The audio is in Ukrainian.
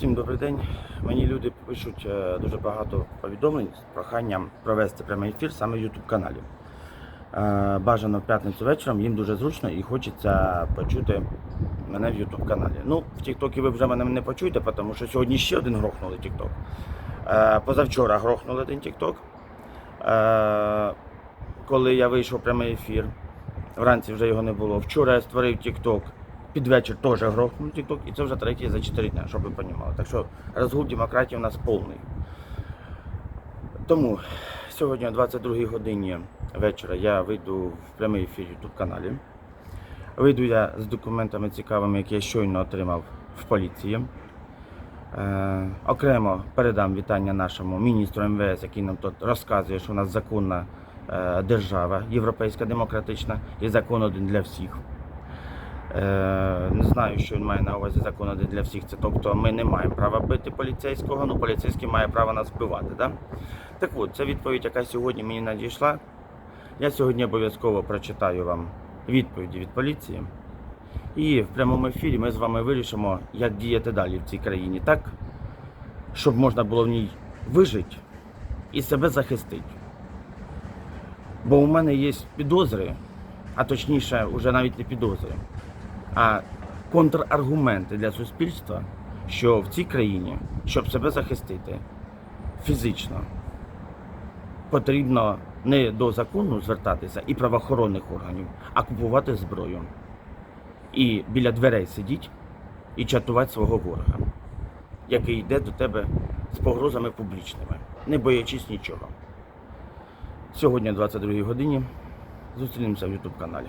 Всім добрий день. Мені люди пишуть е, дуже багато повідомлень з проханням провести прямий ефір саме в YouTube каналі. Е, Бажано в п'ятницю вечором, їм дуже зручно і хочеться почути мене в YouTube каналі. Ну, в TikTok ви вже мене не почуєте, тому що сьогодні ще один грохнули TikTok. Е, Позавчора грохнули один TikTok. Коли я вийшов прямий ефір, вранці вже його не було. Вчора я створив TikTok. Під вечір теж грохнув TikTok, і це вже третій за 4 дні, щоб ви розуміли. Так що розгул демократії у нас повний. Тому сьогодні о 22 годині вечора я вийду в прямий ефір YouTube каналі. Вийду я з документами цікавими, які я щойно отримав в поліції. Е, окремо передам вітання нашому міністру МВС, який нам тут розказує, що у нас законна е, держава, європейська демократична, і закон один для всіх. Е, не знаю, що він має на увазі закон один для всіх. Це тобто ми не маємо права бити поліцейського, ну поліцейський має право нас вбивати. Да? Так от, це відповідь, яка сьогодні мені надійшла. Я сьогодні обов'язково прочитаю вам відповіді від поліції. І в прямому ефірі ми з вами вирішимо, як діяти далі в цій країні так, щоб можна було в ній вижити і себе захистити. Бо у мене є підозри, а точніше, вже навіть не підозри, а контраргументи для суспільства, що в цій країні, щоб себе захистити фізично, потрібно не до закону звертатися і правоохоронних органів, а купувати зброю. І біля дверей сидіть і чатувати свого ворога, який йде до тебе з погрозами публічними, не боячись нічого. Сьогодні о 22 годині зустрінемося в YouTube каналі.